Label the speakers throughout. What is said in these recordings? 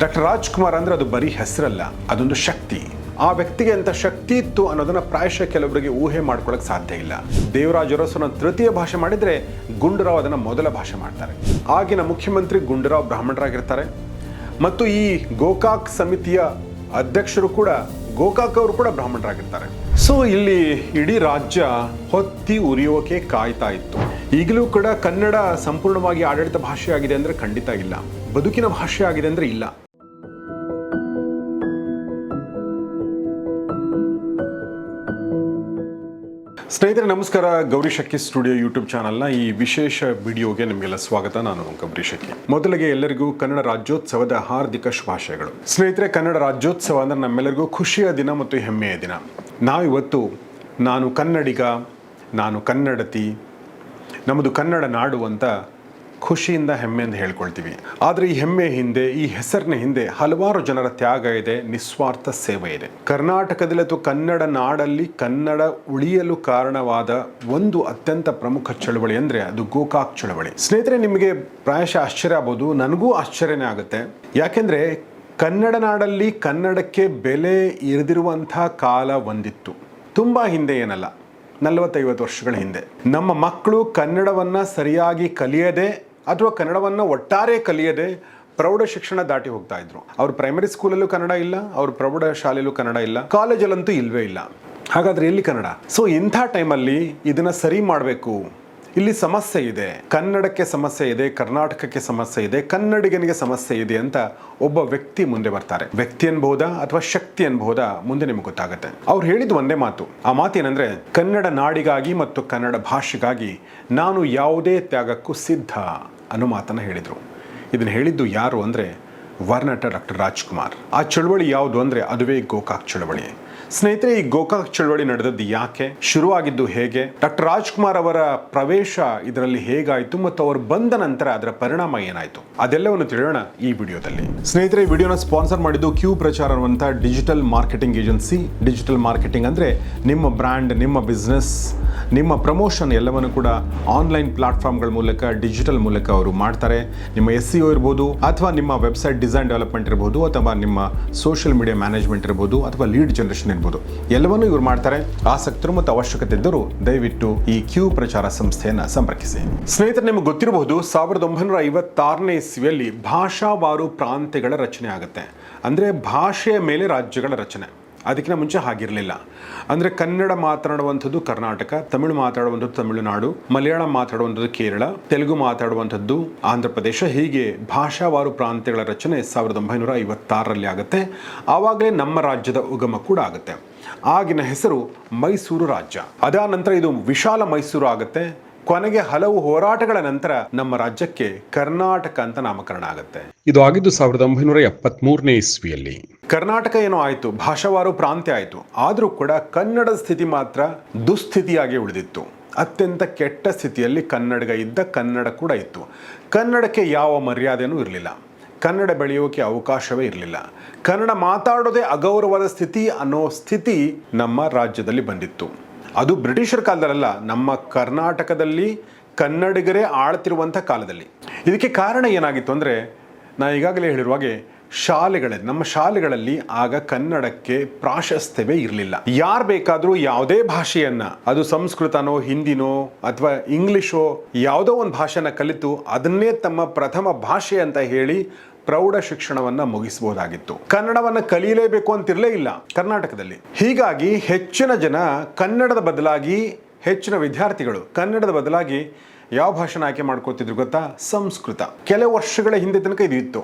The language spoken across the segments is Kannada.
Speaker 1: ಡಾಕ್ಟರ್ ರಾಜ್ಕುಮಾರ್ ಅಂದ್ರೆ ಅದು ಬರೀ ಹೆಸರಲ್ಲ, ಅದೊಂದು ಶಕ್ತಿ. ಆ ವ್ಯಕ್ತಿಗೆ ಅಂತ ಶಕ್ತಿ ಇತ್ತು ಅನ್ನೋದನ್ನ ಪ್ರಾಯಶಃ ಕೆಲವರಿಗೆ ಊಹೆ ಮಾಡ್ಕೊಳಕ್ ಸಾಧ್ಯ ಇಲ್ಲ. ದೇವರಾಜ್ ಅರಸನ ತೃತೀಯ ಭಾಷೆ ಮಾಡಿದ್ರೆ ಗುಂಡೂರಾವ್ ಅದನ್ನ ಮೊದಲ ಭಾಷೆ ಮಾಡ್ತಾರೆ. ಆಗಿನ ಮುಖ್ಯಮಂತ್ರಿ ಗುಂಡೂರಾವ್ ಬ್ರಾಹ್ಮಣರಾಗಿರ್ತಾರೆ. ಮತ್ತು ಈ ಗೋಕಾಕ್ ಸಮಿತಿಯ ಅಧ್ಯಕ್ಷರು ಕೂಡ, ಗೋಕಾಕ್ ಅವರು ಕೂಡ ಬ್ರಾಹ್ಮಣರಾಗಿರ್ತಾರೆ. ಸೊ ಇಲ್ಲಿ ಇಡೀ ರಾಜ್ಯ ಹೊತ್ತಿ ಉರಿಯೋಕೆ ಕಾಯ್ತಾ ಇತ್ತು. ಈಗಲೂ ಕೂಡ ಕನ್ನಡ ಸಂಪೂರ್ಣವಾಗಿ ಆಡಳಿತ ಭಾಷೆ ಆಗಿದೆ ಅಂದ್ರೆ ಖಂಡಿತ ಇಲ್ಲ. ಬದುಕಿನ ಭಾಷೆ ಆಗಿದೆ ಅಂದ್ರೆ ಇಲ್ಲ. ಸ್ನೇಹಿತರೆ, ನಮಸ್ಕಾರ. ಗೌರಿ ಶಕ್ಕಿ ಸ್ಟುಡಿಯೋ ಯೂಟ್ಯೂಬ್ ಚಾನಲ್ನ ಈ ವಿಶೇಷ ವಿಡಿಯೋಗೆ ನಿಮಗೆಲ್ಲ ಸ್ವಾಗತ. ನಾನು ಗೌರಿ ಶಕ್ಕಿ ಮೊದಲಿಗೆ ಎಲ್ಲರಿಗೂ ಕನ್ನಡ ರಾಜ್ಯೋತ್ಸವದ ಹಾರ್ದಿಕ ಶುಭಾಶಯಗಳು. ಸ್ನೇಹಿತರೆ, ಕನ್ನಡ ರಾಜ್ಯೋತ್ಸವ ಅಂದ್ರೆ ನಮ್ಮೆಲ್ಲರಿಗೂ ಖುಷಿಯ ದಿನ ಮತ್ತು ಹೆಮ್ಮೆಯ ದಿನ. ನಾವಿವತ್ತು ನಾನು ಕನ್ನಡಿಗ, ನಾನು ಕನ್ನಡತಿ ನಮ್ಮದು ಕನ್ನಡ ನಾಡು ಅಂತ ಖುಷಿಯಿಂದ ಹೆಮ್ಮೆಯಿಂದ ಹೇಳ್ಕೊಳ್ತೀವಿ. ಆದರೆ ಈ ಹೆಮ್ಮೆ ಹಿಂದೆ, ಈ ಹೆಸರಿನ ಹಿಂದೆ ಹಲವಾರು ಜನರ ತ್ಯಾಗ ಇದೆ, ನಿಸ್ವಾರ್ಥ ಸೇವೆ ಇದೆ. ಕರ್ನಾಟಕದಲ್ಲಿ ಅಥವಾ ಕನ್ನಡ ನಾಡಲ್ಲಿ ಕನ್ನಡ ಉಳಿಯಲು ಕಾರಣವಾದ ಒಂದು ಅತ್ಯಂತ ಪ್ರಮುಖ ಚಳವಳಿ ಅಂದರೆ ಅದು ಗೋಕಾಕ್ ಚಳವಳಿ. ಸ್ನೇಹಿತರೆ, ನಿಮಗೆ ಪ್ರಾಯಶಃ ಆಶ್ಚರ್ಯ ಆಗ್ಬೋದು, ನನಗೂ ಆಶ್ಚರ್ಯನೇ ಆಗುತ್ತೆ. ಯಾಕೆಂದರೆ ಕನ್ನಡ ನಾಡಲ್ಲಿ ಕನ್ನಡಕ್ಕೆ ಬೆಲೆ ಇರದಿರುವಂಥ ಕಾಲ ಒಂದಿತ್ತು. ತುಂಬ ಹಿಂದೆ ಏನಲ್ಲ, ನಲವತ್ತೈವತ್ತು ವರ್ಷಗಳ ಹಿಂದೆ. ನಮ್ಮ ಮಕ್ಕಳು ಕನ್ನಡವನ್ನು ಸರಿಯಾಗಿ ಕಲಿಯದೆ ಅಥವಾ ಕನ್ನಡವನ್ನು ಒಟ್ಟಾರೆ ಕಲಿಯದೆ ಪ್ರೌಢ ಶಿಕ್ಷಣ ದಾಟಿ ಹೋಗ್ತಾ ಇದ್ರು. ಅವ್ರ ಪ್ರೈಮರಿ ಸ್ಕೂಲಲ್ಲೂ ಕನ್ನಡ ಇಲ್ಲ, ಅವ್ರ ಪ್ರೌಢ ಶಾಲೆಯಲ್ಲೂ ಕನ್ನಡ ಇಲ್ಲ ಕಾಲೇಜಲ್ಲಂತೂ ಇಲ್ವೇ ಇಲ್ಲ. ಹಾಗಾದ್ರೆ ಎಲ್ಲಿ ಕನ್ನಡ? ಸೊ ಇಂಥ ಟೈಮಲ್ಲಿ ಇದನ್ನ ಸರಿ ಮಾಡಬೇಕು ಇಲ್ಲಿ ಸಮಸ್ಯೆ ಇದೆ. ಕನ್ನಡಕ್ಕೆ ಸಮಸ್ಯೆ ಇದೆ, ಕರ್ನಾಟಕಕ್ಕೆ ಸಮಸ್ಯೆ ಇದೆ, ಕನ್ನಡಿಗನಿಗೆ ಸಮಸ್ಯೆ ಇದೆ ಅಂತ ಒಬ್ಬ ವ್ಯಕ್ತಿ ಮುಂದೆ ಬರ್ತಾರೆ. ವ್ಯಕ್ತಿ ಅನ್ಬಹುದಾ ಅಥವಾ ಶಕ್ತಿ ಅನ್ಬಹುದಾ ಮುಂದೆ ನಿಮಗೆ ಗೊತ್ತಾಗುತ್ತೆ. ಅವ್ರು ಹೇಳಿದ ಒಂದೇ ಮಾತು. ಆ ಮಾತೇನೆಂದ್ರೆ, ಕನ್ನಡ ನಾಡಿಗಾಗಿ ಮತ್ತು ಕನ್ನಡ ಭಾಷೆಗಾಗಿ ನಾನು ಯಾವುದೇ ತ್ಯಾಗಕ್ಕೂ ಸಿದ್ಧ ಅನ್ನೋ ಮಾತನ್ನ ಹೇಳಿದ್ರು. ಇದನ್ನ ಹೇಳಿದ್ದು ಯಾರು ಅಂದ್ರೆ ವರ್ನಟ ಡಾಕ್ಟರ್ ರಾಜ್ಕುಮಾರ್. ಆ ಚಳವಳಿ ಯಾವುದು ಅಂದ್ರೆ, ಅದುವೇ ಗೋಕಾಕ್ ಚಳವಳಿ. ಸ್ನೇಹಿತರೆ, ಈ ಗೋಕಾಕ್ ಚಳವಳಿ ನಡೆದದ್ದು ಯಾಕೆ? ಶುರುವಾಗಿದ್ದು ಹೇಗೆ? ಡಾಕ್ಟರ್ ರಾಜ್ಕುಮಾರ್ ಅವರ ಪ್ರವೇಶ ಇದರಲ್ಲಿ ಹೇಗಾಯಿತು ಮತ್ತು ಅವರು ಬಂದ ನಂತರ ಅದರ ಪರಿಣಾಮ ಏನಾಯಿತು? ಅದೆಲ್ಲವನ್ನು ತಿಳಿಯೋಣ ಈ ವಿಡಿಯೋದಲ್ಲಿ. ಸ್ನೇಹಿತರೆ, ಈ ವಿಡಿಯೋನ ಸ್ಪಾನ್ಸರ್ ಮಾಡಿದ್ದು ಕ್ಯೂ ಪ್ರಚಾರ ಅನ್ನುವಂಥ digital marketing agency. Digital marketing ಅಂದರೆ ನಿಮ್ಮ ಬ್ರ್ಯಾಂಡ್, ನಿಮ್ಮ ಬಿಸ್ನೆಸ್, ನಿಮ್ಮ ಪ್ರಮೋಷನ್ ಎಲ್ಲವನ್ನು ಕೂಡ ಆನ್ಲೈನ್ ಪ್ಲಾಟ್ಫಾರ್ಮ್ಗಳ ಮೂಲಕ, ಡಿಜಿಟಲ್ ಮೂಲಕ ಅವರು ಮಾಡ್ತಾರೆ. ನಿಮ್ಮ ಎಸ್ ಸಿ ಇರ್ಬೋದು ಅಥವಾ ನಿಮ್ಮ ವೆಬ್ಸೈಟ್ ಡಿಸೈನ್ ಡೆವಲಪ್ಮೆಂಟ್ ಇರ್ಬೋದು ಅಥವಾ ನಿಮ್ಮ ಸೋಷಿಯಲ್ ಮೀಡಿಯಾ ಮ್ಯಾನೇಜ್ಮೆಂಟ್ ಇರ್ಬೋದು ಅಥವಾ ಲೀಡ್ ಜನರೇಷನ್ ಇರ್ಬೋದು ಎಲ್ಲವನ್ನೂ ಇವರು ಮಾಡ್ತಾರೆ. ಆಸಕ್ತರು ಮತ್ತು ಅವಶ್ಯಕತೆ ಇದ್ದರೂ ದಯವಿಟ್ಟು ಈ ಕ್ಯೂ ಪ್ರಚಾರ ಸಂಸ್ಥೆಯನ್ನು ಸಂಪರ್ಕಿಸಿ. ಸ್ನೇಹಿತರೆ, ನಿಮಗೆ ಗೊತ್ತಿರಬಹುದು, ಸಾವಿರದ ಒಂಬೈನೂರ ಐವತ್ತಾರನೇ ಇಸ್ವಿಯಲ್ಲಿ ಭಾಷಾವಾರು ಪ್ರಾಂತ್ಯಗಳ ರಚನೆ ಆಗುತ್ತೆ. ಅಂದರೆ ಭಾಷೆಯ ಮೇಲೆ ರಾಜ್ಯಗಳ ರಚನೆ. ಅದಕ್ಕಿಂತ ಮುಂಚೆ ಹಾಗಿರಲಿಲ್ಲ. ಅಂದರೆ ಕನ್ನಡ ಮಾತನಾಡುವಂಥದ್ದು ಕರ್ನಾಟಕ, ತಮಿಳು ಮಾತಾಡುವಂಥದ್ದು ತಮಿಳುನಾಡು, ಮಲಯಾಳಂ ಮಾತಾಡುವಂಥದ್ದು ಕೇರಳ, ತೆಲುಗು ಮಾತಾಡುವಂಥದ್ದು ಆಂಧ್ರ ಪ್ರದೇಶ ಹೀಗೆ ಭಾಷಾವಾರು ಪ್ರಾಂತ್ಯಗಳ ರಚನೆ ಸಾವಿರದ ಒಂಬೈನೂರ ಐವತ್ತಾರರಲ್ಲಿ ಆಗುತ್ತೆ. ಆವಾಗಲೇ ನಮ್ಮ ರಾಜ್ಯದ ಉಗಮ ಕೂಡ ಆಗುತ್ತೆ. ಆಗಿನ ಹೆಸರು ಮೈಸೂರು ರಾಜ್ಯ. ಅದಾದ ನಂತರ ಇದು ವಿಶಾಲ ಮೈಸೂರು ಆಗುತ್ತೆ. ಕೊನೆಗೆ ಹಲವು ಹೋರಾಟಗಳ ನಂತರ ನಮ್ಮ ರಾಜ್ಯಕ್ಕೆ ಕರ್ನಾಟಕ ಅಂತ ನಾಮಕರಣ ಆಗುತ್ತೆ. ಇದು ಆಗಿದ್ದು ಸಾವಿರದ ಒಂಬೈನೂರ ಎಪ್ಪತ್ಮೂರನೇ ಇಸ್ವಿಯಲ್ಲಿ. ಕರ್ನಾಟಕ ಏನೋ ಆಯಿತು ಭಾಷಾವಾರು ಪ್ರಾಂತ್ಯ ಆಯಿತು ಆದರೂ ಕೂಡ ಕನ್ನಡದ ಸ್ಥಿತಿ ಮಾತ್ರ ದುಸ್ಥಿತಿಯಾಗಿ ಉಳಿದಿತ್ತು. ಅತ್ಯಂತ ಕೆಟ್ಟ ಸ್ಥಿತಿಯಲ್ಲಿ ಕನ್ನಡಗ ಇದ್ದ ಕನ್ನಡ ಕೂಡ ಇತ್ತು. ಕನ್ನಡಕ್ಕೆ ಯಾವ ಮರ್ಯಾದೆನೂ ಇರಲಿಲ್ಲ. ಕನ್ನಡ ಬೆಳೆಯೋಕೆ ಅವಕಾಶವೇ ಇರಲಿಲ್ಲ. ಕನ್ನಡ ಮಾತಾಡೋದೇ ಅಗೌರವದ ಸ್ಥಿತಿ ಅನ್ನೋ ಸ್ಥಿತಿ ನಮ್ಮ ರಾಜ್ಯದಲ್ಲಿ ಬಂದಿತ್ತು. ಅದು ಬ್ರಿಟಿಷರ ಕಾಲದಲ್ಲ ನಮ್ಮ ಕರ್ನಾಟಕದಲ್ಲಿ ಕನ್ನಡಿಗರೇ ಆಳ್ತಿರುವಂಥ ಕಾಲದಲ್ಲಿ. ಇದಕ್ಕೆ ಕಾರಣ ಏನಾಗಿತ್ತು ಅಂದರೆ ನಾ ಈಗಾಗಲೇ ಹೇಳಿರುವ ಹಾಗೆ ಶಾಲೆಗಳಲ್ಲಿ ನಮ್ಮ ಶಾಲೆಗಳಲ್ಲಿ ಆಗ ಕನ್ನಡಕ್ಕೆ ಪ್ರಾಶಸ್ತ್ಯವೇ ಇರಲಿಲ್ಲ. ಯಾರು ಬೇಕಾದರೂ ಯಾವುದೇ ಭಾಷೆಯನ್ನು, ಅದು ಸಂಸ್ಕೃತನೋ, ಹಿಂದಿನೋ, ಅಥವಾ ಇಂಗ್ಲೀಷೋ, ಯಾವುದೋ ಒಂದು ಭಾಷೆನ ಕಲಿತು ಅದನ್ನೇ ತಮ್ಮ ಪ್ರಥಮ ಭಾಷೆ ಅಂತ ಹೇಳಿ ಪ್ರೌಢ ಶಿಕ್ಷಣವನ್ನ ಮುಗಿಸಬಹುದಾಗಿತ್ತು ಕನ್ನಡವನ್ನ ಕಲಿಯಲೇಬೇಕು ಅಂತಿರಲೇ ಇಲ್ಲ ಕರ್ನಾಟಕದಲ್ಲಿ. ಹೀಗಾಗಿ ಹೆಚ್ಚಿನ ಜನ ಕನ್ನಡದ ಬದಲಾಗಿ ಹೆಚ್ಚಿನ ವಿದ್ಯಾರ್ಥಿಗಳು ಕನ್ನಡದ ಬದಲಾಗಿ ಯಾವ ಭಾಷೆನ ಆಯ್ಕೆ ಮಾಡ್ಕೋತಿದ್ರು ಗೊತ್ತಾ? ಸಂಸ್ಕೃತ. ಕೆಲವು ವರ್ಷಗಳ ಹಿಂದೆ ತನಕ ಇದು ಇತ್ತು.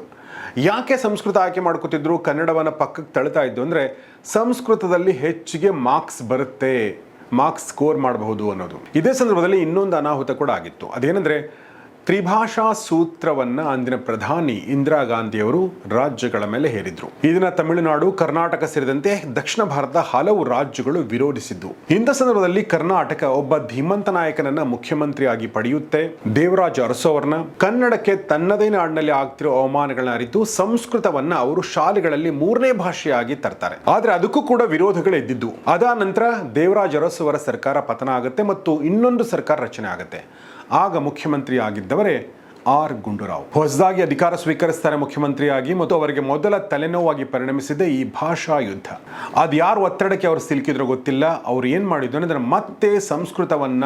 Speaker 1: ಯಾಕೆ ಸಂಸ್ಕೃತ ಆಯ್ಕೆ ಮಾಡ್ಕೋತಿದ್ರು? ಕನ್ನಡವನ್ನ ಪಕ್ಕಕ್ಕೆ ತಳ್ತಾ ಇದ್ದು ಅಂದ್ರೆ ಸಂಸ್ಕೃತದಲ್ಲಿ ಹೆಚ್ಚಿಗೆ ಮಾರ್ಕ್ಸ್ ಬರುತ್ತೆ. ಮಾರ್ಕ್ಸ್ ಸ್ಕೋರ್ ಮಾಡಬಹುದು ಅನ್ನೋದು. ಇದೇ ಸಂದರ್ಭದಲ್ಲಿ ಇನ್ನೊಂದು ಅನಾಹುತ ಕೂಡ ಆಗಿತ್ತು. ಅದೇನೆಂದ್ರೆ ತ್ರಿಭಾಷಾ ಸೂತ್ರವನ್ನ ಅಂದಿನ ಪ್ರಧಾನಿ ಇಂದಿರಾ ಗಾಂಧಿಯವರು ರಾಜ್ಯಗಳ ಮೇಲೆ ಹೇರಿದ್ರು. ಇದನ್ನ ತಮಿಳುನಾಡು, ಕರ್ನಾಟಕ ಸೇರಿದಂತೆ ದಕ್ಷಿಣ ಭಾರತದ ಹಲವು ರಾಜ್ಯಗಳು ವಿರೋಧಿಸಿದ್ದು. ಇಂಥ ಸಂದರ್ಭದಲ್ಲಿ ಕರ್ನಾಟಕ ಒಬ್ಬ ಧೀಮಂತ ನಾಯಕನನ್ನ ಮುಖ್ಯಮಂತ್ರಿಯಾಗಿ ಪಡೆಯುತ್ತೆ. ದೇವರಾಜ ಅರಸೋವರ್ನ ಕನ್ನಡಕ್ಕೆ ತನ್ನದೇ ನಾಡಿನಲ್ಲಿ ಆಗ್ತಿರೋ ಅವಮಾನಗಳನ್ನ ಅರಿತು ಸಂಸ್ಕೃತವನ್ನ ಅವರು ಶಾಲೆಗಳಲ್ಲಿ ಮೂರನೇ ಭಾಷೆಯಾಗಿ ತರ್ತಾರೆ. ಆದ್ರೆ ಅದಕ್ಕೂ ಕೂಡ ವಿರೋಧಗಳು ಎದ್ದಿದ್ದು. ಅದಾದ ನಂತರ ದೇವರಾಜ ಅರಸೋವರ ಸರ್ಕಾರ ಪತನ ಆಗುತ್ತೆ ಮತ್ತು ಇನ್ನೊಂದು ಸರ್ಕಾರ ರಚನೆ ಆಗುತ್ತೆ. ಆಗ ಮುಖ್ಯಮಂತ್ರಿ ಆಗಿದ್ದವರೇ ಆರ್ ಗುಂಡೂರಾವ್. ಹೊಸದಾಗಿ ಅಧಿಕಾರ ಸ್ವೀಕರಿಸ್ತಾರೆ ಮುಖ್ಯಮಂತ್ರಿಯಾಗಿ ಮತ್ತು ಅವರಿಗೆ ಮೊದಲ ತಲೆನೋವಾಗಿ ಪರಿಣಮಿಸಿದೆ ಈ ಭಾಷಾ ಯುದ್ಧ. ಅದು ಯಾರು ಒತ್ತಡಕ್ಕೆ ಅವರು ಸಿಲುಕಿದ್ರೋ ಗೊತ್ತಿಲ್ಲ. ಅವ್ರು ಏನು ಮಾಡಿದ್ರು ಅಂದರೆ ಮತ್ತೆ ಸಂಸ್ಕೃತವನ್ನ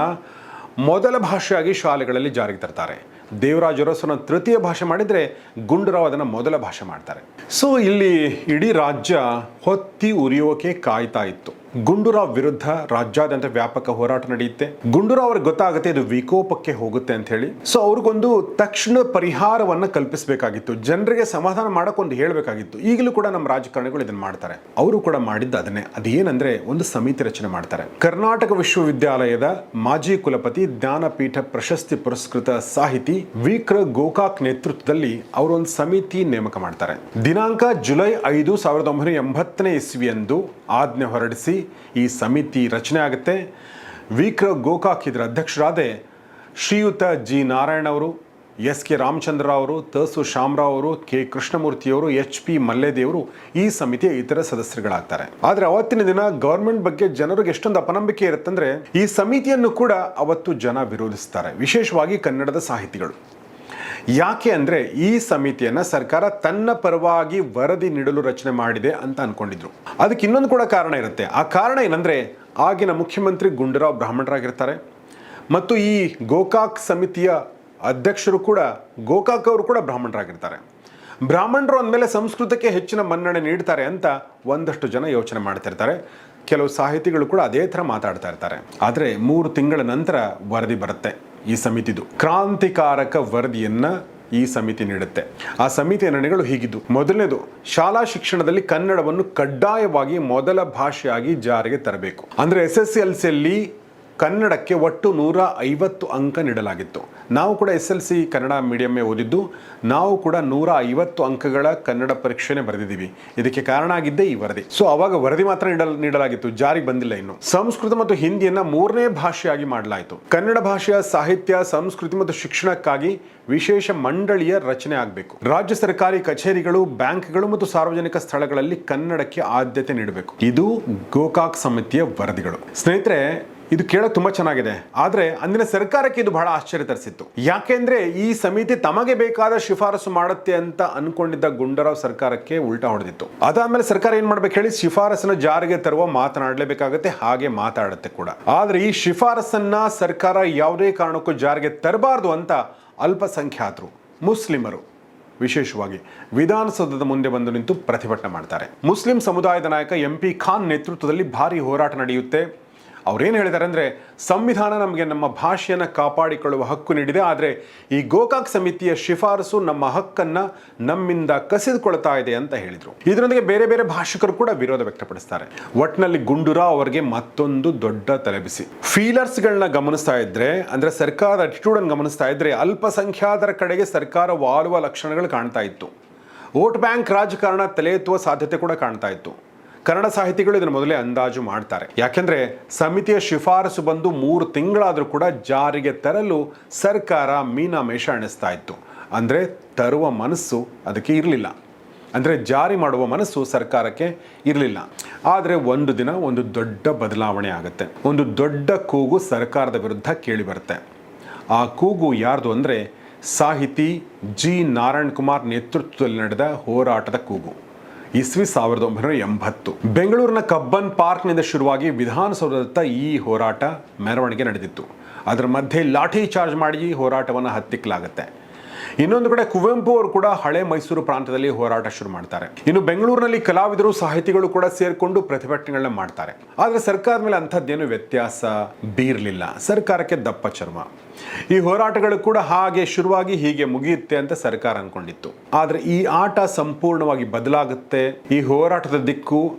Speaker 1: ಮೊದಲ ಭಾಷೆಯಾಗಿ ಶಾಲೆಗಳಲ್ಲಿ ಜಾರಿಗೆ ತರ್ತಾರೆ. ದೇವರಾಜ ಅರಸನ ತೃತೀಯ ಭಾಷೆ ಮಾಡಿದರೆ ಗುಂಡೂರಾವ್ ಅದನ್ನು ಮೊದಲ ಭಾಷೆ ಮಾಡ್ತಾರೆ. ಸೊ ಇಲ್ಲಿ ಇಡೀ ರಾಜ್ಯ ಹೊತ್ತಿ ಉರಿಯೋಕೆ ಕಾಯ್ತಾ ಇತ್ತು. ಗುಂಡೂರಾವ್ ವಿರುದ್ಧ ರಾಜ್ಯಾದ್ಯಂತ ವ್ಯಾಪಕ ಹೋರಾಟ ನಡೆಯುತ್ತೆ. ಗುಂಡೂರಾವ್ ಅವ್ರಿಗೆ ಗೊತ್ತಾಗುತ್ತೆ ಇದು ವಿಕೋಪಕ್ಕೆ ಹೋಗುತ್ತೆ ಅಂತ ಹೇಳಿ. ಸೊ ಅವ್ರಿಗೊಂದು ತಕ್ಷಣ ಪರಿಹಾರವನ್ನ ಕಲ್ಪಿಸಬೇಕಾಗಿತ್ತು. ಜನರಿಗೆ ಸಮಾಧಾನ ಮಾಡಕ್ಕೊಂದು ಹೇಳಬೇಕಾಗಿತ್ತು. ಈಗಲೂ ಕೂಡ ನಮ್ಮ ರಾಜಕಾರಣಿಗಳು ಇದನ್ನ ಮಾಡ್ತಾರೆ. ಅವರು ಕೂಡ ಮಾಡಿದ್ದ ಅದನ್ನೇ. ಅದೇನಂದ್ರೆ ಒಂದು ಸಮಿತಿ ರಚನೆ ಮಾಡ್ತಾರೆ. ಕರ್ನಾಟಕ ವಿಶ್ವವಿದ್ಯಾಲಯದ ಮಾಜಿ ಕುಲಪತಿ ಜ್ಞಾನಪೀಠ ಪ್ರಶಸ್ತಿ ಪುರಸ್ಕೃತ ಸಾಹಿತಿ ವಿಕ್ರ ಗೋಕಾಕ್ ನೇತೃತ್ವದಲ್ಲಿ ಅವರೊಂದು ಸಮಿತಿ ನೇಮಕ ಮಾಡ್ತಾರೆ. ದಿನಾಂಕ ಜುಲೈ ಐದು ಸಾವಿರದ ಒಂಬೈನೂರ ಎಂಬತ್ತನೇ ಇಸ್ವಿಯಂದು ಆಜ್ಞೆ ಹೊರಡಿಸಿ ಈ ಸಮಿತಿ ರಚನೆ ಆಗುತ್ತೆ. ವಿಕ್ರ ಗೋಕಾಕ್ ಇದರ ಅಧ್ಯಕ್ಷರಾದೆ ಶ್ರೀಯುತ ಜಿ ನಾರಾಯಣ ಅವರು, ಎಸ್ ಕೆ ರಾಮಚಂದ್ರ ಅವರು ತಸು ಶಾಮರಾವ್ ಅವರು, ಕೆ ಕೃಷ್ಣಮೂರ್ತಿಯವರು ಎಚ್ ಪಿ ಮಲ್ಲೇದೇವರು ಈ ಸಮಿತಿಯ ಇತರ ಸದಸ್ಯರುಗಳಾಗ್ತಾರೆ. ಆದರೆ ಅವತ್ತಿನ ದಿನ ಗೌರ್ಮೆಂಟ್ ಬಗ್ಗೆ ಜನರಿಗೆ ಎಷ್ಟೊಂದು ಅಪನಂಬಿಕೆ ಇರುತ್ತಂದ್ರೆ ಈ ಸಮಿತಿಯನ್ನು ಕೂಡ ಅವತ್ತು ಜನ ವಿರೋಧಿಸ್ತಾರೆ, ವಿಶೇಷವಾಗಿ ಕನ್ನಡದ ಸಾಹಿತಿಗಳು. ಯಾಕೆ ಅಂದರೆ ಈ ಸಮಿತಿಯನ್ನು ಸರ್ಕಾರ ತನ್ನ ಪರವಾಗಿ ವರದಿ ನೀಡಲು ರಚನೆ ಮಾಡಿದೆ ಅಂತ ಅಂದ್ಕೊಂಡಿದ್ರು ಅದಕ್ಕೆ ಇನ್ನೊಂದು ಕೂಡ ಕಾರಣ ಇರುತ್ತೆ. ಆ ಕಾರಣ ಏನಂದರೆ ಆಗಿನ ಮುಖ್ಯಮಂತ್ರಿ ಗುಂಡೂರಾವ್ ಬ್ರಾಹ್ಮಣರಾಗಿರ್ತಾರೆ. ಮತ್ತು ಈ ಗೋಕಾಕ್ ಸಮಿತಿಯ ಅಧ್ಯಕ್ಷರು ಕೂಡ, ಗೋಕಾಕ್ ಅವರು ಕೂಡ ಬ್ರಾಹ್ಮಣರಾಗಿರ್ತಾರೆ. ಬ್ರಾಹ್ಮಣರು ಅಂದಮೇಲೆ ಸಂಸ್ಕೃತಕ್ಕೆ ಹೆಚ್ಚಿನ ಮನ್ನಣೆ ನೀಡ್ತಾರೆ ಅಂತ ಒಂದಷ್ಟು ಜನ ಯೋಚನೆ ಮಾಡ್ತಿರ್ತಾರೆ. ಕೆಲವು ಸಾಹಿತಿಗಳು ಕೂಡ ಅದೇ ಥರ ಮಾತಾಡ್ತಾ ಇರ್ತಾರೆ. ಆದರೆ ಮೂರು ತಿಂಗಳ ನಂತರ ವರದಿ ಬರುತ್ತೆ. ಈ ಸಮಿತಿದು. ಕ್ರಾಂತಿಕಾರಕ ವರದಿಯನ್ನು ಈ ಸಮಿತಿ ನೀಡುತ್ತೆ. ಆ ಸಮಿತಿಯ ನಿರ್ಣಯಗಳು ಹೀಗಿದ್ದು. ಮೊದಲನೇದು, ಶಾಲಾ ಶಿಕ್ಷಣದಲ್ಲಿ ಕನ್ನಡವನ್ನು ಕಡ್ಡಾಯವಾಗಿ ಮೊದಲ ಭಾಷೆಯಾಗಿ ಜಾರಿಗೆ ತರಬೇಕು. ಅಂದ್ರೆ ಎಸ್ ಎಸ್ ಎಲ್ ಸಿಯಲ್ಲಿ ಕನ್ನಡಕ್ಕೆ ಒಟ್ಟು ನೂರ ಐವತ್ತು ಅಂಕ ನೀಡಲಾಗಿತ್ತು. ನಾವು ಕೂಡ ಎಸ್ ಎಲ್ ಸಿ ಕನ್ನಡ ಮೀಡಿಯಮ್ಮೇ ಓದಿದ್ದು, ನಾವು ಕೂಡ ನೂರ ಐವತ್ತು ಅಂಕಗಳ ಕನ್ನಡ ಪರೀಕ್ಷೆನೇ ಬರೆದಿದ್ದೀವಿ. ಇದಕ್ಕೆ ಕಾರಣ ಆಗಿದ್ದೇ ಈ ವರದಿ. ಸೊ ಅವಾಗ ವರದಿ ಮಾತ್ರ ನೀಡಲ್, ನೀಡಲಾಗಿತ್ತು, ಜಾರಿಗೆ ಬಂದಿಲ್ಲ ಇನ್ನು. ಸಂಸ್ಕೃತ ಮತ್ತು ಹಿಂದಿಯನ್ನ ಮೂರನೇ ಭಾಷೆಯಾಗಿ ಮಾಡಲಾಯಿತು. ಕನ್ನಡ ಭಾಷೆಯ ಸಾಹಿತ್ಯ, ಸಂಸ್ಕೃತಿ ಮತ್ತು ಶಿಕ್ಷಣಕ್ಕಾಗಿ ವಿಶೇಷ ಮಂಡಳಿಯ ರಚನೆ ಆಗಬೇಕು. ರಾಜ್ಯ ಸರ್ಕಾರಿ ಕಚೇರಿಗಳು, ಬ್ಯಾಂಕ್ಗಳು ಮತ್ತು ಸಾರ್ವಜನಿಕ ಸ್ಥಳಗಳಲ್ಲಿ ಕನ್ನಡಕ್ಕೆ ಆದ್ಯತೆ ನೀಡಬೇಕು. ಇದು ಗೋಕಾಕ್ ಸಮಿತಿಯ ವರದಿಗಳು. ಸ್ನೇಹಿತರೆ ಇದು ಕೇಳೋಕೆ ತುಂಬಾ ಚೆನ್ನಾಗಿದೆ. ಆದ್ರೆ ಅಂದಿನ ಸರ್ಕಾರಕ್ಕೆ ಇದು ಬಹಳ ಆಶ್ಚರ್ಯ ತರಿಸಿತ್ತು. ಯಾಕೆಂದ್ರೆ ಈ ಸಮಿತಿ ತಮಗೆ ಬೇಕಾದ ಶಿಫಾರಸು ಮಾಡುತ್ತೆ ಅಂತ ಅನ್ಕೊಂಡಿದ್ದ ಗುಂಡರಾವ್ ಸರ್ಕಾರಕ್ಕೆ ಉಲ್ಟಾ ಹೊಡೆದಿತ್ತು. ಅದಾದ್ಮೇಲೆ ಸರ್ಕಾರ ಏನ್ ಮಾಡ್ಬೇಕು ಹೇಳಿ ಶಿಫಾರಸನ್ನ ಜಾರಿಗೆ ತರುವ ಮಾತನಾಡಲೇಬೇಕಾಗುತ್ತೆ, ಹಾಗೆ ಮಾತಾಡುತ್ತೆ ಕೂಡ. ಆದ್ರೆ ಈ ಶಿಫಾರಸನ್ನ ಸರ್ಕಾರ ಯಾವುದೇ ಕಾರಣಕ್ಕೂ ಜಾರಿಗೆ ತರಬಾರ್ದು ಅಂತ ಅಲ್ಪಸಂಖ್ಯಾತರು, ಮುಸ್ಲಿಮರು ವಿಶೇಷವಾಗಿ ವಿಧಾನಸೌಧದ ಮುಂದೆ ಬಂದು ನಿಂತು ಪ್ರತಿಭಟನೆ ಮಾಡ್ತಾರೆ. ಮುಸ್ಲಿಂ ಸಮುದಾಯದ ನಾಯಕ ಎಂ ಪಿ ಖಾನ್ ನೇತೃತ್ವದಲ್ಲಿ ಭಾರಿ ಹೋರಾಟ ನಡೆಯುತ್ತೆ. ಅವ್ರೇನು ಹೇಳಿದ್ದಾರೆ ಅಂದರೆ ಸಂವಿಧಾನ ನಮಗೆ ನಮ್ಮ ಭಾಷೆಯನ್ನು ಕಾಪಾಡಿಕೊಳ್ಳುವ ಹಕ್ಕು ನೀಡಿದೆ, ಆದರೆ ಈ ಗೋಕಾಕ್ ಸಮಿತಿಯ ಶಿಫಾರಸು ನಮ್ಮ ಹಕ್ಕನ್ನು ನಮ್ಮಿಂದ ಕಸಿದುಕೊಳ್ತಾ ಇದೆ ಅಂತ ಹೇಳಿದರು. ಇದರೊಂದಿಗೆ ಬೇರೆ ಬೇರೆ ಭಾಷಿಕರು ಕೂಡ ವಿರೋಧ ವ್ಯಕ್ತಪಡಿಸ್ತಾರೆ. ಒಟ್ಟಿನಲ್ಲಿ ಗುಂಡೂರಾವ್ ಅವರಿಗೆ ಮತ್ತೊಂದು ದೊಡ್ಡ ತಲೆಬಿಸಿ. ಫೀಲರ್ಸ್ಗಳನ್ನ ಗಮನಿಸ್ತಾ ಇದ್ರೆ, ಅಂದರೆ ಸರ್ಕಾರದ ಅಟಿಟ್ಯೂಡನ್ನು ಗಮನಿಸ್ತಾ ಇದ್ರೆ, ಅಲ್ಪಸಂಖ್ಯಾತರ ಕಡೆಗೆ ಸರ್ಕಾರ ವಾಲುವ ಲಕ್ಷಣಗಳು ಕಾಣ್ತಾ ಇತ್ತು. ವೋಟ್ ಬ್ಯಾಂಕ್ ರಾಜಕಾರಣ ತಲೆ ಎತ್ತುವ ಸಾಧ್ಯತೆ ಕೂಡ ಕಾಣ್ತಾ ಇತ್ತು. ಕನ್ನಡ ಸಾಹಿತಿಗಳು ಇದನ್ನು ಮೊದಲೇ ಅಂದಾಜು ಮಾಡ್ತಾರೆ. ಯಾಕೆಂದ್ರೆ ಸಮಿತಿಯ ಶಿಫಾರಸು ಬಂದು ಮೂರು ತಿಂಗಳಾದರೂ ಕೂಡ ಜಾರಿಗೆ ತರಲು ಸರ್ಕಾರ ಮೀನಾಮೇಷ ಅಣಿಸ್ತಾ ಇತ್ತು. ಅಂದರೆ ತರುವ ಮನಸ್ಸು ಅದಕ್ಕೆ ಇರಲಿಲ್ಲ. ಅಂದರೆ ಜಾರಿ ಮಾಡುವ ಮನಸ್ಸು ಸರ್ಕಾರಕ್ಕೆ ಇರಲಿಲ್ಲ. ಆದರೆ ಒಂದು ದಿನ ಒಂದು ದೊಡ್ಡ ಬದಲಾವಣೆ ಆಗುತ್ತೆ. ಒಂದು ದೊಡ್ಡ ಕೂಗು ಸರ್ಕಾರದ ವಿರುದ್ಧ ಕೇಳಿ ಬರುತ್ತೆ. ಆ ಕೂಗು ಯಾರ್ದು ಅಂದರೆ ಸಾಹಿತಿ ಜಿ ನಾರಾಯಣ್ ಕುಮಾರ್ ನೇತೃತ್ವದಲ್ಲಿ ನಡೆದ ಹೋರಾಟದ ಕೂಗು. ಇಸ್ವಿ ಸಾವಿರದ ಒಂಬೈನೂರ ಎಂಬತ್ತು. ಬೆಂಗಳೂರಿನ ಕಬ್ಬನ್ ಪಾರ್ಕ್ನಿಂದ ಶುರುವಾಗಿ ವಿಧಾನಸೌಧದತ್ತ ಈ ಹೋರಾಟ ಮೆರವಣಿಗೆ ನಡೆದಿತ್ತು. ಅದರ ಮಧ್ಯೆ ಲಾಠಿ ಚಾರ್ಜ್ ಮಾಡಿ ಹೋರಾಟವನ್ನು ಹತ್ತಿಕ್ಕಲಾಗುತ್ತೆ. ಇನ್ನೊಂದು ಕಡೆ ಕುವೆಂಪು ಅವರು ಕೂಡ ಹಳೆ ಮೈಸೂರು ಪ್ರಾಂತದಲ್ಲಿ ಹೋರಾಟ ಶುರು ಮಾಡ್ತಾರೆ. ಇನ್ನು ಬೆಂಗಳೂರಿನಲ್ಲಿ ಕಲಾವಿದರು, ಸಾಹಿತಿಗಳು ಕೂಡ ಸೇರಿಕೊಂಡು ಪ್ರತಿಭಟನೆಗಳನ್ನ ಮಾಡ್ತಾರೆ. ಆದರೆ ಸರ್ಕಾರದ ಮೇಲೆ ಅಂಥದ್ದೇನು ವ್ಯತ್ಯಾಸ ಬೀರಲಿಲ್ಲ. ಸರ್ಕಾರಕ್ಕೆ ದಪ್ಪ ಚರ್ಮ. ಈ ಹೋರಾಟಗಳು ಕೂಡ ಹಾಗೆ ಶುರುವಾಗಿ ಹೀಗೆ ಮುಗಿಯುತ್ತೆ ಅಂತ ಸರ್ಕಾರ ಅನ್ಕೊಂಡಿತ್ತು. ಆದರೆ ಈ ಆಟ ಸಂಪೂರ್ಣವಾಗಿ ಬದಲಾಗುತ್ತೆ. ಈ ಹೋರಾಟದ ದಿಕ್ಕು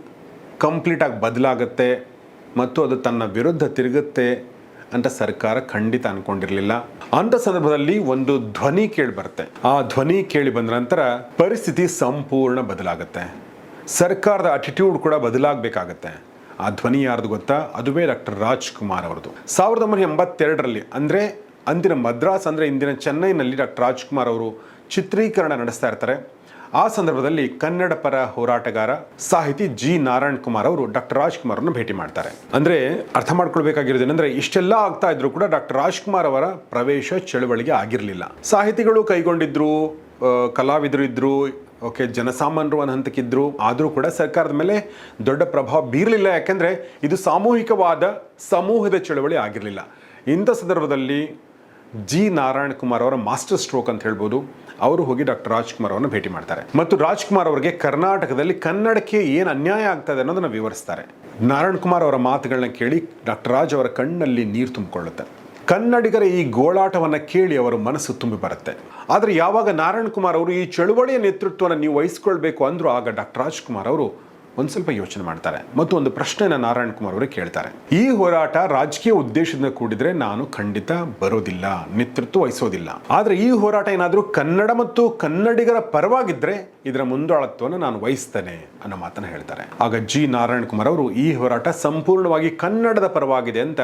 Speaker 1: ಕಂಪ್ಲೀಟ್ ಆಗಿ ಬದಲಾಗುತ್ತೆ. ಮತ್ತು ಅದು ತನ್ನ ವಿರುದ್ಧ ತಿರುಗುತ್ತೆ. ಅಂತ ಸರ್ಕಾರ ಖಂಡಿತ ಅನ್ಕೊಂಡಿರಲಿಲ್ಲ. ಅಂತ ಸಂದರ್ಭದಲ್ಲಿ ಒಂದು ಧ್ವನಿ ಕೇಳಿ ಬರುತ್ತೆ. ಆ ಧ್ವನಿ ಕೇಳಿ ಬಂದ ನಂತರ ಪರಿಸ್ಥಿತಿ ಸಂಪೂರ್ಣ ಬದಲಾಗುತ್ತೆ. ಸರ್ಕಾರದ ಅಟಿಟ್ಯೂಡ್ ಕೂಡ ಬದಲಾಗಬೇಕಾಗತ್ತೆ. ಆ ಧ್ವನಿ ಯಾರ್ದು ಗೊತ್ತಾ? ಅದುವೇ ಡಾಕ್ಟರ್ ರಾಜ್ಕುಮಾರ್ ಅವರದು ಸಾವಿರದ ಒಂಬೈನೂರ ಎಂಬತ್ತೆರಡರಲ್ಲಿ, ಅಂದರೆ ಅಂದಿನ ಮದ್ರಾಸ್, ಅಂದರೆ ಇಂದಿನ ಚೆನ್ನೈನಲ್ಲಿ ಡಾಕ್ಟರ್ ರಾಜ್ಕುಮಾರ್ ಅವರು ಚಿತ್ರೀಕರಣ ನಡೆಸ್ತಾ ಇರ್ತಾರೆ. ಆ ಸಂದರ್ಭದಲ್ಲಿ ಕನ್ನಡ ಪರ ಹೋರಾಟಗಾರ ಸಾಹಿತಿ ಜಿ ನಾರಾಯಣ್ ಕುಮಾರ್ ಅವರು ಡಾಕ್ಟರ್ ರಾಜ್ಕುಮಾರ್ ಅವರನ್ನು ಭೇಟಿ ಮಾಡ್ತಾರೆ. ಅಂದ್ರೆ ಅರ್ಥ ಮಾಡ್ಕೊಳ್ಬೇಕಾಗಿರೋದೇನೆಂದ್ರೆ ಇಷ್ಟೆಲ್ಲ ಆಗ್ತಾ ಇದ್ರು ಕೂಡ ಡಾಕ್ಟರ್ ರಾಜ್ಕುಮಾರ್ ಅವರ ಪ್ರವೇಶ ಚಳವಳಿಗೆ ಆಗಿರಲಿಲ್ಲ. ಸಾಹಿತಿಗಳು ಕೈಗೊಂಡಿದ್ರು ಕಲಾವಿದರು ಇದ್ರು, ಓಕೆ ಜನಸಾಮಾನ್ಯರು ಒಂದು ಹಂತಕ್ಕಿದ್ರು, ಆದರೂ ಕೂಡ ಸರ್ಕಾರದ ಮೇಲೆ ದೊಡ್ಡ ಪ್ರಭಾವ ಬೀರಲಿಲ್ಲ. ಯಾಕೆಂದರೆ ಇದು ಸಾಮೂಹಿಕವಾದ ಸಮೂಹದ ಚಳವಳಿ ಆಗಿರಲಿಲ್ಲ. ಇಂಥ ಸಂದರ್ಭದಲ್ಲಿ ಜಿ ನಾರಾಯಣ್ ಕುಮಾರ್ ಅವರ ಮಾಸ್ಟರ್ ಸ್ಟ್ರೋಕ್ ಅಂತ ಹೇಳ್ಬೋದು. ಅವರು ಹೋಗಿ ಡಾಕ್ಟರ್ ರಾಜ್ಕುಮಾರ್ ಅವರನ್ನು ಭೇಟಿ ಮಾಡ್ತಾರೆ. ಮತ್ತು ರಾಜ್ಕುಮಾರ್ ಅವರಿಗೆ ಕರ್ನಾಟಕದಲ್ಲಿ ಕನ್ನಡಕ್ಕೆ ಏನು ಅನ್ಯಾಯ ಆಗ್ತದೆ ಅನ್ನೋದನ್ನು ವಿವರಿಸ್ತಾರೆ. ನಾರಾಯಣ್ ಕುಮಾರ್ ಅವರ ಮಾತುಗಳನ್ನ ಕೇಳಿ ಡಾಕ್ಟರ್ ರಾಜ್ ಅವರ ಕಣ್ಣಲ್ಲಿ ನೀರು ತುಂಬಿಕೊಳ್ಳುತ್ತೆ. ಕನ್ನಡಿಗರ ಈ ಗೋಳಾಟವನ್ನು ಕೇಳಿ ಅವರ ಮನಸ್ಸು ತುಂಬಿ ಬರುತ್ತೆ. ಆದರೆ ಯಾವಾಗ ನಾರಾಯಣ್ ಕುಮಾರ್ ಅವರು ಈ ಚಳುವಳಿಯ ನೇತೃತ್ವವನ್ನು ನೀವು ವಹಿಸ್ಕೊಳ್ಬೇಕು ಅಂದರೂ ಆಗ ಡಾಕ್ಟರ್ ರಾಜ್ಕುಮಾರ್ ಅವರು ಒಂದು ಸ್ವಲ್ಪ ಯೋಚನೆ ಮಾಡ್ತಾರೆ. ಮತ್ತು ಒಂದು ಪ್ರಶ್ನೆನ ನಾರಾಯಣ್ ಕುಮಾರ್ ಅವರು ಕೇಳ್ತಾರೆ. ಈ ಹೋರಾಟ ರಾಜಕೀಯ ಉದ್ದೇಶದಿಂದ ಕೂಡಿದ್ರೆ ನಾನು ಖಂಡಿತ ಬರೋದಿಲ್ಲ, ನೇತೃತ್ವ ವಹಿಸೋದಿಲ್ಲ. ಆದರೆ ಈ ಹೋರಾಟ ಏನಾದರೂ ಕನ್ನಡ ಮತ್ತು ಕನ್ನಡಿಗರ ಪರವಾಗಿದ್ರೆ ಇದರ ಮುಂದಾಳತ್ವವನ್ನು ನಾನು ವಹಿಸ್ತೇನೆ ಅನ್ನೋ ಮಾತನ್ನ ಹೇಳ್ತಾರೆ. ಆಗ ಜಿ ನಾರಾಯಣ್ ಕುಮಾರ್ ಅವರು ಈ ಹೋರಾಟ ಸಂಪೂರ್ಣವಾಗಿ ಕನ್ನಡದ ಪರವಾಗಿದೆ ಅಂತ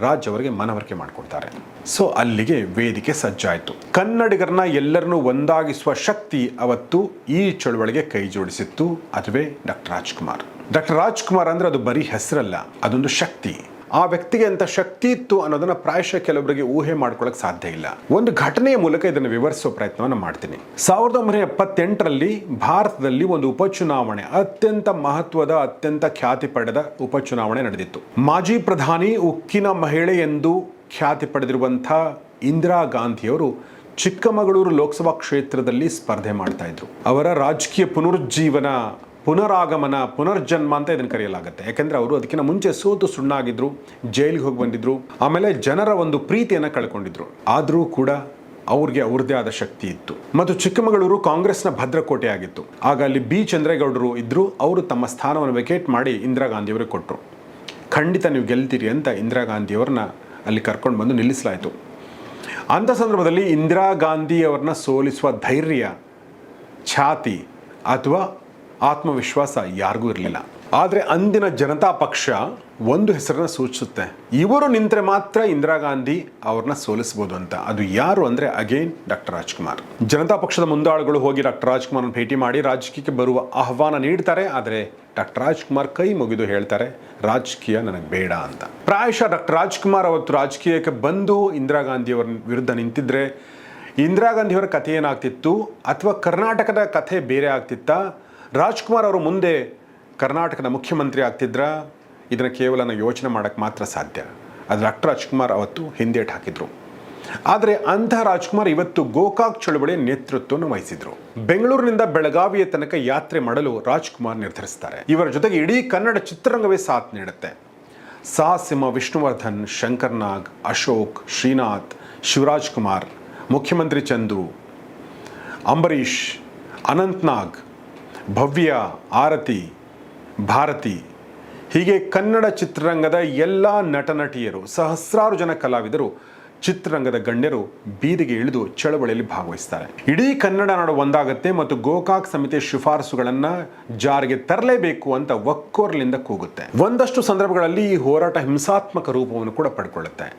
Speaker 1: ರಾಜ್ ಅವರಿಗೆ ಮನವರಿಕೆ ಮಾಡಿಕೊಡ್ತಾರೆ. ಸೊ ಅಲ್ಲಿಗೆ ವೇದಿಕೆ ಸಜ್ಜಾಯಿತು. ಕನ್ನಡಿಗರನ್ನ ಎಲ್ಲರನ್ನೂ ಒಂದಾಗಿಸುವ ಶಕ್ತಿ ಅವತ್ತು ಈ ಚಳುವಳಿಗೆ ಕೈ ಜೋಡಿಸಿತ್ತು. ಅದುವೇ ಡಾಕ್ಟರ್ ರಾಜ್ಕುಮಾರ್. ಡಾಕ್ಟರ್ ರಾಜ್ಕುಮಾರ್ ಅಂದ್ರೆ ಅದು ಬರೀ ಹೆಸರಲ್ಲ, ಅದೊಂದು ಶಕ್ತಿ. ಆ ವ್ಯಕ್ತಿಗೆ ಅಂತ ಶಕ್ತಿ ಇತ್ತು ಅನ್ನೋದನ್ನ ಪ್ರಾಯಶಃ ಕೆಲವರಿಗೆ ಊಹೆ ಮಾಡ್ಕೊಳಕ್ ಸಾಧ್ಯ ಇಲ್ಲ. ಒಂದು ಘಟನೆಯ ಮೂಲಕ ಇದನ್ನು ವಿವರಿಸುವ ಪ್ರಯತ್ನವನ್ನು ಮಾಡ್ತೀನಿ. ಸಾವಿರದ ಒಂಬೈನೂರ ಎಪ್ಪತ್ತೆಂಟರಲ್ಲಿ ಭಾರತದಲ್ಲಿ ಒಂದು ಉಪಚುನಾವಣೆ, ಅತ್ಯಂತ ಮಹತ್ವದ, ಅತ್ಯಂತ ಖ್ಯಾತಿ ಪಡೆದ ಉಪಚುನಾವಣೆ ನಡೆದಿತ್ತು. ಮಾಜಿ ಪ್ರಧಾನಿ ಉಕ್ಕಿನ ಮಹಿಳೆ ಎಂದು ಖ್ಯಾತಿ ಪಡೆದಿರುವಂಥ ಇಂದಿರಾ ಗಾಂಧಿಯವರು ಚಿಕ್ಕಮಗಳೂರು ಲೋಕಸಭಾ ಕ್ಷೇತ್ರದಲ್ಲಿ ಸ್ಪರ್ಧೆ ಮಾಡ್ತಾ ಇದ್ರು. ಅವರ ರಾಜಕೀಯ ಪುನರುಜ್ಜೀವನ ಪುನರಾಗಮನ, ಪುನರ್ಜನ್ಮ ಅಂತ ಇದನ್ನು ಕರೆಯಲಾಗುತ್ತೆ. ಯಾಕೆಂದರೆ ಅವರು ಅದಕ್ಕಿಂತ ಮುಂಚೆ ಸೋತು ಸುಣ್ಣಾಗಿದ್ದರು ಜೈಲಿಗೆ ಹೋಗಿ ಬಂದಿದ್ರು, ಆಮೇಲೆ ಜನರ ಒಂದು ಪ್ರೀತಿಯನ್ನು ಕಳ್ಕೊಂಡಿದ್ರು. ಆದರೂ ಕೂಡ ಅವ್ರಿಗೆ ಅವ್ರದ್ದೇ ಆದ ಶಕ್ತಿ ಇತ್ತು. ಮತ್ತು ಚಿಕ್ಕಮಗಳೂರು ಕಾಂಗ್ರೆಸ್ನ ಭದ್ರಕೋಟೆ ಆಗಿತ್ತು. ಆಗ ಅಲ್ಲಿ ಬಿ. ಚಂದ್ರೇಗೌಡರು ಇದ್ದರು ಅವರು ತಮ್ಮ ಸ್ಥಾನವನ್ನು ವೆಕೇಟ್ ಮಾಡಿ ಇಂದಿರಾ ಗಾಂಧಿಯವರಿಗೆ ಕೊಟ್ಟರು ಖಂಡಿತ ನೀವು ಗೆಲ್ತೀರಿ ಅಂತ ಇಂದಿರಾ ಗಾಂಧಿಯವ್ರನ್ನ ಅಲ್ಲಿ ಕರ್ಕೊಂಡು ಬಂದು ನಿಲ್ಲಿಸಲಾಯಿತು. ಅಂಥ ಸಂದರ್ಭದಲ್ಲಿ ಇಂದಿರಾ ಗಾಂಧಿ ಅವ್ರನ್ನ ಸೋಲಿಸುವ ಧೈರ್ಯ, ಛಾತಿ ಅಥವಾ ಆತ್ಮವಿಶ್ವಾಸ ಯಾರಿಗೂ ಇರಲಿಲ್ಲ. ಆದರೆ ಅಂದಿನ ಜನತಾ ಪಕ್ಷ ಒಂದು ಹೆಸರನ್ನ ಸೂಚಿಸುತ್ತೆ. ಇವರು ನಿಂತರೆ ಮಾತ್ರ ಇಂದಿರಾ ಗಾಂಧಿ ಅವ್ರನ್ನ ಸೋಲಿಸ್ಬೋದು ಅಂತ. ಅದು ಯಾರು ಅಂದರೆ ಅಗೇನ್ ಡಾಕ್ಟರ್ ರಾಜ್ಕುಮಾರ್. ಜನತಾ ಪಕ್ಷದ ಮುಂದಾಳುಗಳು ಹೋಗಿ ಡಾಕ್ಟರ್ ರಾಜ್ಕುಮಾರ್ನ ಭೇಟಿ ಮಾಡಿ ರಾಜಕೀಯಕ್ಕೆ ಬರುವ ಆಹ್ವಾನ ನೀಡ್ತಾರೆ. ಆದರೆ ಡಾಕ್ಟರ್ ರಾಜ್ಕುಮಾರ್ ಕೈ ಮುಗಿದು ಹೇಳ್ತಾರೆ, ರಾಜಕೀಯ ನನಗೆ ಬೇಡ ಅಂತ. ಪ್ರಾಯಶಃ ಡಾಕ್ಟರ್ ರಾಜ್ಕುಮಾರ್ ಅವತ್ತು ರಾಜಕೀಯಕ್ಕೆ ಬಂದು ಇಂದಿರಾ ಗಾಂಧಿಯವರ ವಿರುದ್ಧ ನಿಂತಿದ್ರೆ, ಇಂದಿರಾ ಗಾಂಧಿಯವರ ಕಥೆ ಏನಾಗ್ತಿತ್ತು? ಅಥವಾ ಕರ್ನಾಟಕದ ಕಥೆ ಬೇರೆ ಆಗ್ತಿತ್ತಾ? ರಾಜ್ಕುಮಾರ್ ಅವರು ಮುಂದೆ ಕರ್ನಾಟಕದ ಮುಖ್ಯಮಂತ್ರಿ ಆಗ್ತಿದ್ರ? ಇದನ್ನು ಕೇವಲ ಯೋಚನೆ ಮಾಡೋಕ್ಕೆ ಮಾತ್ರ ಸಾಧ್ಯ. ಅದು ಡಾಕ್ಟರ್ ರಾಜ್ಕುಮಾರ್ ಅವತ್ತು ಹಿಂದೇಟು ಹಾಕಿದರು. ಆದರೆ ಅಂತಹ ರಾಜ್ಕುಮಾರ್ ಇವತ್ತು ಗೋಕಾಕ್ ಚಳುವಳಿ ನೇತೃತ್ವವನ್ನು ವಹಿಸಿದ್ರು. ಬೆಂಗಳೂರಿನಿಂದ ಬೆಳಗಾವಿಯ ತನಕ ಯಾತ್ರೆ ಮಾಡಲು ರಾಜ್ಕುಮಾರ್ ನಿರ್ಧರಿಸ್ತಾರೆ. ಇವರ ಜೊತೆಗೆ ಇಡೀ ಕನ್ನಡ ಚಿತ್ರರಂಗವೇ ಸಾಥ್ ನೀಡುತ್ತೆ. ಸಾಸಿಮ, ವಿಷ್ಣುವರ್ಧನ್ ಶಂಕರ್ನಾಗ್ ಅಶೋಕ್, ಶ್ರೀನಾಥ್ ಶಿವರಾಜ್ ಕುಮಾರ್ ಮುಖ್ಯಮಂತ್ರಿ ಚಂದು, ಅಂಬರೀಷ್ ಅನಂತ್ನಾಗ್ ಭವ್ಯ ಆರತಿ, ಭಾರತಿ. ಹೀಗೆ ಕನ್ನಡ ಚಿತ್ರರಂಗದ ಎಲ್ಲ ನಟನಟಿಯರು, ಸಹಸ್ರಾರು ಜನ ಕಲಾವಿದರು, ಚಿತ್ರರಂಗದ ಗಣ್ಯರು ಬೀದಿಗೆ ಇಳಿದು ಚಳವಳಿಯಲ್ಲಿ ಭಾಗವಹಿಸ್ತಾರೆ ಇಡೀ ಕನ್ನಡ ನಾಡು ಒಂದಾಗತ್ತೆ ಮತ್ತು ಗೋಕಾಕ್ ಸಮಿತಿಯ ಶಿಫಾರಸುಗಳನ್ನು ಜಾರಿಗೆ ತರಲೇಬೇಕು ಅಂತ ಒಕ್ಕೋರ್ಲಿಂದ ಕೂಗುತ್ತೆ. ಒಂದಷ್ಟು ಸಂದರ್ಭಗಳಲ್ಲಿ ಈ ಹೋರಾಟ ಹಿಂಸಾತ್ಮಕ ರೂಪವನ್ನು ಕೂಡ ಪಡ್ಕೊಳ್ಳುತ್ತೆ.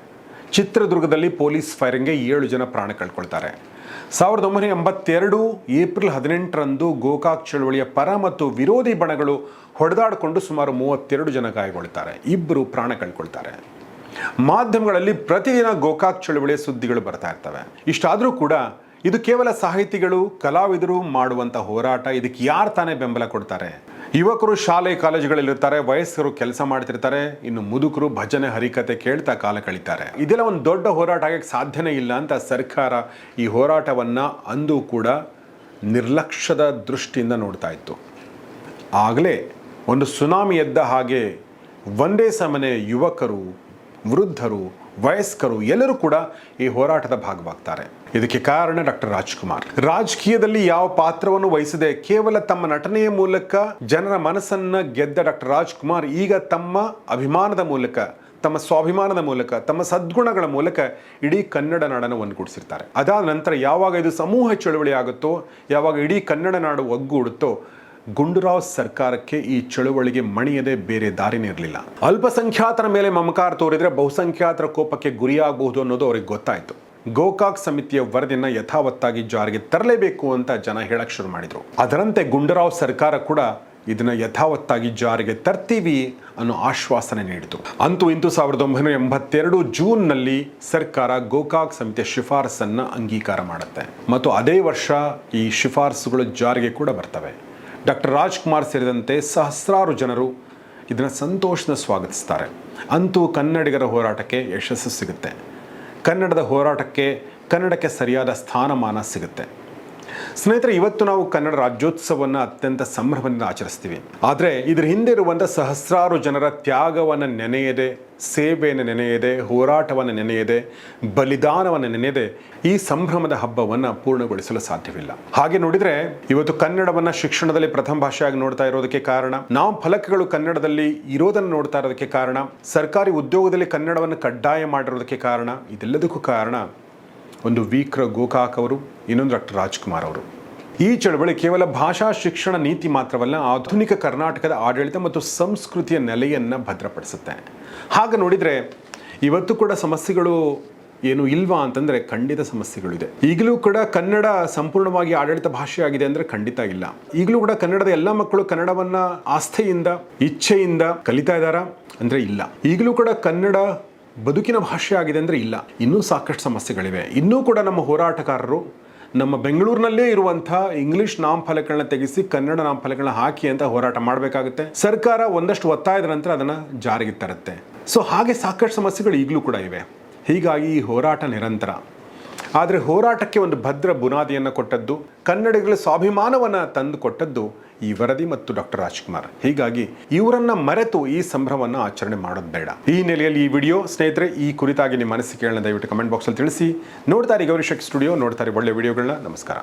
Speaker 1: ಚಿತ್ರದುರ್ಗದಲ್ಲಿ ಪೊಲೀಸ್ ಫೈರಿಂಗ್ಗೆ ಏಳು ಜನ ಪ್ರಾಣ ಕಳ್ಕೊಳ್ತಾರೆ. ಸಾವಿರದ ಒಂಬೈನೂರ ಎಂಬತ್ತೆರಡು ಏಪ್ರಿಲ್ ಹದಿನೆಂಟರಂದು ಗೋಕಾಕ್ ಚಳುವಳಿಯ ಪರ ಮತ್ತು ವಿರೋಧಿ ಬಣಗಳು ಹೊಡೆದಾಡಿಕೊಂಡು ಸುಮಾರು ಮೂವತ್ತೆರಡು ಜನ ಗಾಯಗೊಳ್ತಾರೆ ಇಬ್ಬರು ಪ್ರಾಣ ಕಳ್ಕೊಳ್ತಾರೆ. ಮಾಧ್ಯಮಗಳಲ್ಲಿ ಪ್ರತಿದಿನ ಗೋಕಾಕ್ ಚಳುವಳಿಯ ಸುದ್ದಿಗಳು ಬರ್ತಾ ಇರ್ತವೆ. ಇಷ್ಟಾದರೂ ಕೂಡ ಇದು ಕೇವಲ ಸಾಹಿತಿಗಳು, ಕಲಾವಿದರು ಮಾಡುವಂಥ ಹೋರಾಟ, ಇದಕ್ಕೆ ಯಾರು ತಾನೇ ಬೆಂಬಲ ಕೊಡ್ತಾರೆ? ಯುವಕರು ಶಾಲೆ, ಕಾಲೇಜುಗಳಲ್ಲಿರ್ತಾರೆ, ವಯಸ್ಕರು ಕೆಲಸ ಮಾಡ್ತಿರ್ತಾರೆ, ಇನ್ನು ಮುದುಕರು ಭಜನೆ, ಹರಿಕತೆ ಕೇಳ್ತಾ ಕಾಲ ಕಳೀತಾರೆ. ಇದೆಲ್ಲ ಒಂದು ದೊಡ್ಡ ಹೋರಾಟ ಆಗಕ್ಕೆ ಸಾಧ್ಯನೇ ಇಲ್ಲ ಅಂತ ಸರ್ಕಾರ ಈ ಹೋರಾಟವನ್ನು ಅಂದು ಕೂಡ ನಿರ್ಲಕ್ಷ್ಯದ ದೃಷ್ಟಿಯಿಂದ ನೋಡ್ತಾ ಇತ್ತು. ಆಗಲೇ ಒಂದು ಸುನಾಮಿ ಎದ್ದ ಹಾಗೆ ಒಂದೇ ಸಮನೆ ಯುವಕರು, ವೃದ್ಧರು ವಯಸ್ಕರು, ಎಲ್ಲರೂ ಕೂಡ ಈ ಹೋರಾಟದ ಭಾಗವಾಗ್ತಾರೆ. ಇದಕ್ಕೆ ಕಾರಣ ಡಾಕ್ಟರ್ ರಾಜ್ಕುಮಾರ್. ರಾಜಕೀಯದಲ್ಲಿ ಯಾವ ಪಾತ್ರವನ್ನು ವಹಿಸದೆ ಕೇವಲ ತಮ್ಮ ನಟನೆಯ ಮೂಲಕ ಜನರ ಮನಸ್ಸನ್ನ ಗೆದ್ದ ಡಾಕ್ಟರ್ ರಾಜ್ಕುಮಾರ್ ಈಗ ತಮ್ಮ ಅಭಿಮಾನದ ಮೂಲಕ, ತಮ್ಮ ಸ್ವಾಭಿಮಾನದ ಮೂಲಕ, ತಮ್ಮ ಸದ್ಗುಣಗಳ ಮೂಲಕ ಇಡೀ ಕನ್ನಡ ನಾಡನ್ನು ಒಂದುಗೂಡಿಸಿರ್ತಾರೆ ಅದಾದ ನಂತರ ಯಾವಾಗ ಇದು ಸಮೂಹ ಚಳುವಳಿ ಆಗುತ್ತೋ, ಯಾವಾಗ ಇಡೀ ಕನ್ನಡ ನಾಡು ಒಗ್ಗೂಡುತ್ತೋ ಗುಂಡೂರಾವ್ ಸರ್ಕಾರಕ್ಕೆ ಈ ಚಳುವಳಿಗೆ ಮಣಿಯದೆ ಬೇರೆ ದಾರಿನೇ ಇರಲಿಲ್ಲ. ಅಲ್ಪಸಂಖ್ಯಾತರ ಮೇಲೆ ಮಮಕಾರ ತೋರಿದರೆ ಬಹುಸಂಖ್ಯಾತರ ಕೋಪಕ್ಕೆ ಗುರಿಯಾಗಬಹುದು ಅನ್ನೋದು ಅವ್ರಿಗೆ ಗೊತ್ತಾಯಿತು. ಗೋಕಾಕ್ ಸಮಿತಿಯ ವರದಿಯನ್ನು ಯಥಾವತ್ತಾಗಿ ಜಾರಿಗೆ ತರಲೇಬೇಕು ಅಂತ ಜನ ಹೇಳಕ್ ಶುರು ಮಾಡಿದ್ರು. ಅದರಂತೆ ಗುಂಡರಾವ್ ಸರ್ಕಾರ ಕೂಡ ಇದನ್ನ ಯಥಾವತ್ತಾಗಿ ಜಾರಿಗೆ ತರ್ತೀವಿ ಅನ್ನೋ ಆಶ್ವಾಸನೆ ನೀಡಿತು. ಅಂತೂ ಇಂತೂ ಸಾವಿರದ ಒಂಬೈನೂರ ಎಂಬತ್ತೆರಡು ಜೂನ್ನಲ್ಲಿ ಸರ್ಕಾರ ಗೋಕಾಕ್ ಸಮಿತಿಯ ಶಿಫಾರಸನ್ನು ಅಂಗೀಕಾರ ಮಾಡುತ್ತೆ. ಮತ್ತು ಅದೇ ವರ್ಷ ಈ ಶಿಫಾರಸುಗಳು ಜಾರಿಗೆ ಕೂಡ ಬರ್ತವೆ. ಡಾಕ್ಟರ್ ರಾಜ್ಕುಮಾರ್ ಸೇರಿದಂತೆ ಸಹಸ್ರಾರು ಜನರು ಇದನ್ನು ಸಂತೋಷನ ಸ್ವಾಗತಿಸ್ತಾರೆ. ಅಂತೂ ಕನ್ನಡಿಗರ ಹೋರಾಟಕ್ಕೆ ಯಶಸ್ಸು ಸಿಗುತ್ತೆ. ಕನ್ನಡದ ಹೋರಾಟಕ್ಕೆ ಕನ್ನಡಕ್ಕೆ ಸರಿಯಾದ ಸ್ಥಾನಮಾನ ಸಿಗುತ್ತೆ. ಸ್ನೇಹಿತರೆ, ಇವತ್ತು ನಾವು ಕನ್ನಡ ರಾಜ್ಯೋತ್ಸವವನ್ನು ಅತ್ಯಂತ ಸಂಭ್ರಮದಿಂದ ಆಚರಿಸ್ತೀವಿ. ಆದರೆ ಇದರ ಹಿಂದೆ ಇರುವಂಥ ಸಹಸ್ರಾರು ಜನರ ತ್ಯಾಗವನ್ನು ನೆನೆಯದೆ, ಸೇವೆಯನ್ನು ನೆನೆಯದೆ, ಹೋರಾಟವನ್ನು ನೆನೆಯದೆ, ಬಲಿದಾನವನ್ನು ನೆನೆಯದೆ ಈ ಸಂಭ್ರಮದ ಹಬ್ಬವನ್ನು ಪೂರ್ಣಗೊಳಿಸಲು ಸಾಧ್ಯವಿಲ್ಲ. ಹಾಗೆ ನೋಡಿದರೆ ಇವತ್ತು ಕನ್ನಡವನ್ನು ಶಿಕ್ಷಣದಲ್ಲಿ ಪ್ರಥಮ ಭಾಷೆಯಾಗಿ ನೋಡ್ತಾ ಇರೋದಕ್ಕೆ ಕಾರಣ, ನಾವು ಫಲಕಗಳು ಕನ್ನಡದಲ್ಲಿ ಇರೋದನ್ನು ನೋಡ್ತಾ ಇರೋದಕ್ಕೆ ಕಾರಣ, ಸರ್ಕಾರಿ ಉದ್ಯೋಗದಲ್ಲಿ ಕನ್ನಡವನ್ನು ಕಡ್ಡಾಯ ಮಾಡಿರೋದಕ್ಕೆ ಕಾರಣ, ಇದೆಲ್ಲದಕ್ಕೂ ಕಾರಣ ಒಂದು ವೀಕ್ರ ಗೋಕಾಕ್ ಅವರು, ಇನ್ನೊಂದು ಡಾಕ್ಟರ್ ರಾಜ್ಕುಮಾರ್ ಅವರು. ಈ ಚಳವಳಿ ಕೇವಲ ಭಾಷಾ ಶಿಕ್ಷಣ ನೀತಿ ಮಾತ್ರವಲ್ಲ, ಆಧುನಿಕ ಕರ್ನಾಟಕದ ಆಡಳಿತ ಮತ್ತು ಸಂಸ್ಕೃತಿಯ ನೆಲೆಯನ್ನು ಭದ್ರಪಡಿಸುತ್ತೆ. ಹಾಗೆ ನೋಡಿದರೆ, ಇವತ್ತು ಕೂಡ ಸಮಸ್ಯೆಗಳು ಏನು ಇಲ್ವಾ ಅಂತಂದರೆ ಖಂಡಿತ ಸಮಸ್ಯೆಗಳಿದೆ. ಈಗಲೂ ಕೂಡ ಕನ್ನಡ ಸಂಪೂರ್ಣವಾಗಿ ಆಡಳಿತ ಭಾಷೆಯಾಗಿದೆ ಅಂದರೆ ಖಂಡಿತ ಇಲ್ಲ. ಈಗಲೂ ಕೂಡ ಕನ್ನಡದ ಎಲ್ಲ ಮಕ್ಕಳು ಕನ್ನಡವನ್ನು ಆಸ್ಥೆಯಿಂದ, ಇಚ್ಛೆಯಿಂದ ಕಲಿತಾ ಇದ್ದಾರಾ ಅಂದರೆ ಇಲ್ಲ. ಈಗಲೂ ಕೂಡ ಕನ್ನಡ ಬದುಕಿನ ಭಾಷೆ ಆಗಿದೆ ಅಂದರೆ ಇಲ್ಲ. ಇನ್ನೂ ಸಾಕಷ್ಟು ಸಮಸ್ಯೆಗಳಿವೆ. ಇನ್ನೂ ಕೂಡ ನಮ್ಮ ಹೋರಾಟಗಾರರು, ನಮ್ಮ ಬೆಂಗಳೂರಿನಲ್ಲೇ ಇರುವಂಥ ಇಂಗ್ಲಿಷ್ ನಾಮಫಲಕಗಳನ್ನ ತೆಗೆಸಿ, ಕನ್ನಡ ನಾಮಫಲಕಗಳನ್ನ ಹಾಕಿ ಅಂತ ಹೋರಾಟ ಮಾಡಬೇಕಾಗುತ್ತೆ. ಸರ್ಕಾರ ಒಂದಷ್ಟು ಒತ್ತಾಯದ ನಂತರ ಅದನ್ನು ಜಾರಿಗೆ ತರುತ್ತೆ. ಸೊ ಹಾಗೆ ಸಾಕಷ್ಟು ಸಮಸ್ಯೆಗಳು ಈಗಲೂ ಕೂಡ ಇವೆ. ಹೀಗಾಗಿ ಈ ಹೋರಾಟ ನಿರಂತರ. ಆದರೆ ಹೋರಾಟಕ್ಕೆ ಒಂದು ಭದ್ರ ಬುನಾದಿಯನ್ನು ಕೊಟ್ಟದ್ದು ಕನ್ನಡಿಗಳ ಸ್ವಾಭಿಮಾನವನ್ನು ತಂದು ಕೊಟ್ಟದ್ದು ಈ ವರದಿ ಮತ್ತು ಡಾಕ್ಟರ್ ರಾಜ್ಕುಮಾರ್. ಹೀಗಾಗಿ ಇವರನ್ನ ಮರೆತು ಈ ಸಂಭ್ರಮವನ್ನು ಆಚರಣೆ ಮಾಡೋದು ಬೇಡ. ಈ ನೆಲೆಯಲ್ಲಿ ಈ ವಿಡಿಯೋ, ಸ್ನೇಹಿತರೆ, ಈ ಕುರಿತಾಗಿ ನಿಮ್ಮ ಅನಿಸಿಕೆಗಳನ್ನ ದಯವಿಟ್ಟು ಕಮೆಂಟ್ ಬಾಕ್ಸಲ್ಲಿ ತಿಳಿಸಿ. ನೋಡ್ತಾರೆ ಗೌರಿಶಕ್ ಸ್ಟುಡಿಯೋ ನೋಡ್ತಾರೆ ಒಳ್ಳೆ ವಿಡಿಯೋಗಳನ್ನ. ನಮಸ್ಕಾರ.